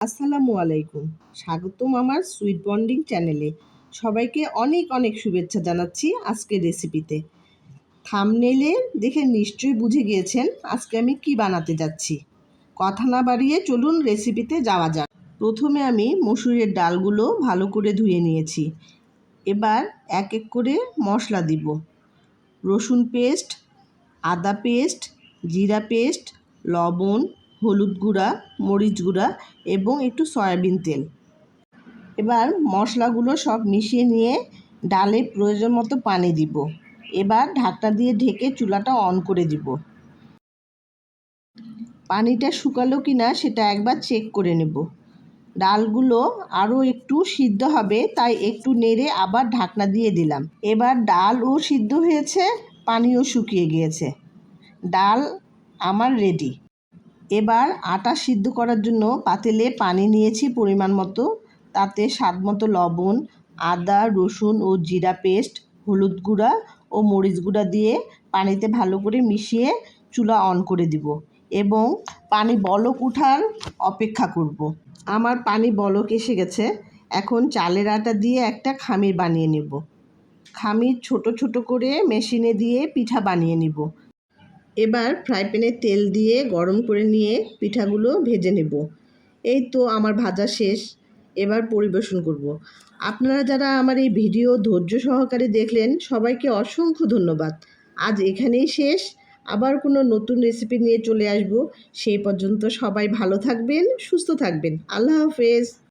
আসসালামু আলাইকুম। স্বাগতম আমার সুইট বন্ডিং চ্যানেলে। সবাইকে অনেক অনেক শুভেচ্ছা জানাচ্ছি আজকের রেসিপিতে। থামনেলে দেখে নিশ্চয়ই বুঝে গিয়েছেন আজকে আমি কি বানাতে যাচ্ছি। কথা না বাড়িয়ে চলুন রেসিপিতে যাওয়া যাক। প্রথমে আমি মসুরের ডালগুলো ভালো করে ধুয়ে নিয়েছি। এবার এক এক করে মশলা দিব। রসুন পেস্ট, আদা পেস্ট, জিরা পেস্ট, লবণ হলুদ গুঁড়া, মরিচ গুঁড়া এবং একটু সয়াবিন তেল। এবার মশলাগুলো সব মিশিয়ে নিয়ে ডালে প্রয়োজন মতো পানি দিব। এবার ঢাকনা দিয়ে ঢেকে চুলাটা অন করে দিব। পানিটা শুকালো কি না সেটা একবার চেক করে নেব। ডালগুলো আরও একটু সিদ্ধ হবে, তাই একটু নেড়ে আবার ঢাকনা দিয়ে দিলাম। এবার ডালও সিদ্ধ হয়েছে, পানিও শুকিয়ে গিয়েছে। ডাল আমার রেডি। এবার আটা সিদ্ধ করার জন্য পাতিলে পানি নিয়েছি পরিমাণ মতো। তাতে স্বাদ মতো লবণ, আদা, রসুন ও জিরা পেস্ট, হলুদ গুঁড়া ও মরিচ গুঁড়া দিয়ে পানিতে ভালো করে মিশিয়ে চুলা অন করে দিব এবং পানি বলক উঠার অপেক্ষা করব। আমার পানি বলক এসে গেছে। এখন চালের আটা দিয়ে একটা খামির বানিয়ে নেব। খামির ছোট ছোট করে মেশিনে দিয়ে পিঠা বানিয়ে নিব। এবার ফ্রাই প্যানে তেল দিয়ে গরম করে নিয়ে পিঠাগুলো ভেজে নেব। এই তো আমার ভাজা শেষ, এবার পরিবেশন করব। আপনারা যারা আমার এই ভিডিও ধৈর্য সহকারে দেখলেন, সবাইকে অসংখ্য ধন্যবাদ। আজ এখানেই শেষ। আবার কোনো নতুন রেসিপি নিয়ে চলে আসব। সেই পর্যন্ত সবাই ভালো থাকবেন, সুস্থ থাকবেন। আল্লাহ হাফেজ।